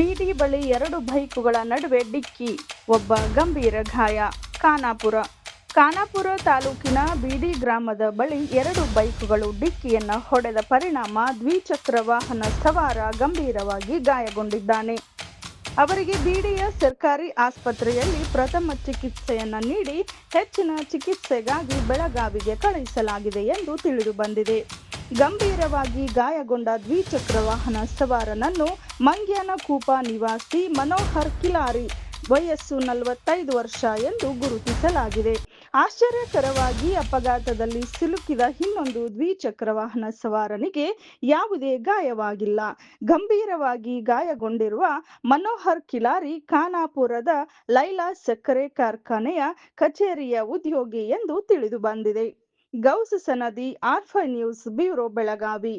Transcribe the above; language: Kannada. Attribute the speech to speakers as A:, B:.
A: ಬಿಡಿ ಬಳಿ ಎರಡು ಬೈಕುಗಳ ನಡುವೆ ಡಿಕ್ಕಿ, ಒಬ್ಬ ಗಂಭೀರ ಗಾಯ. ಖಾನಾಪುರ. ಖಾನಾಪುರ ತಾಲೂಕಿನ ಬೀದಿ ಗ್ರಾಮದ ಬಳಿ ಎರಡು ಬೈಕುಗಳು ಡಿಕ್ಕಿಯನ್ನು ಹೊಡೆದ ಪರಿಣಾಮ ದ್ವಿಚಕ್ರ ವಾಹನ ಸವಾರ ಗಂಭೀರವಾಗಿ ಗಾಯಗೊಂಡಿದ್ದಾನೆ. ಅವರಿಗೆ ಬೀಡಿಯ ಸರ್ಕಾರಿ ಆಸ್ಪತ್ರೆಯಲ್ಲಿ ಪ್ರಥಮ ಚಿಕಿತ್ಸೆಯನ್ನು ನೀಡಿ ಹೆಚ್ಚಿನ ಚಿಕಿತ್ಸೆಗಾಗಿ ಬೆಳಗಾವಿಗೆ ಕಳುಹಿಸಲಾಗಿದೆ ಎಂದು ತಿಳಿದು ಬಂದಿದೆ. ಗಂಭೀರವಾಗಿ ಗಾಯಗೊಂಡ ದ್ವಿಚಕ್ರ ವಾಹನ ಸವಾರನನ್ನು ಮಂಗ್ಯಾನಕೂಪ ನಿವಾಸಿ ಮನೋಹರ್ ಕಿಲಾರಿ ವಯಸ್ಸು ನಲವತ್ತೈದು ವರ್ಷ ಎಂದು ಗುರುತಿಸಲಾಗಿದೆ. ಆಶ್ಚರ್ಯಕರವಾಗಿ ಅಪಘಾತದಲ್ಲಿ ಸಿಲುಕಿದ ಇನ್ನೊಂದು ದ್ವಿಚಕ್ರ ವಾಹನ ಸವಾರನಿಗೆ ಯಾವುದೇ ಗಾಯವಾಗಿಲ್ಲ. ಗಂಭೀರವಾಗಿ ಗಾಯಗೊಂಡಿರುವ ಮನೋಹರ್ ಕಿಲಾರಿ ಖಾನಾಪುರದ ಲೈಲಾ ಸಕ್ಕರೆ ಕಾರ್ಖಾನೆಯ ಕಚೇರಿಯ ಉದ್ಯೋಗಿ ಎಂದು ತಿಳಿದು ಬಂದಿದೆ. Gous Sanadi R five news bureau Belagavi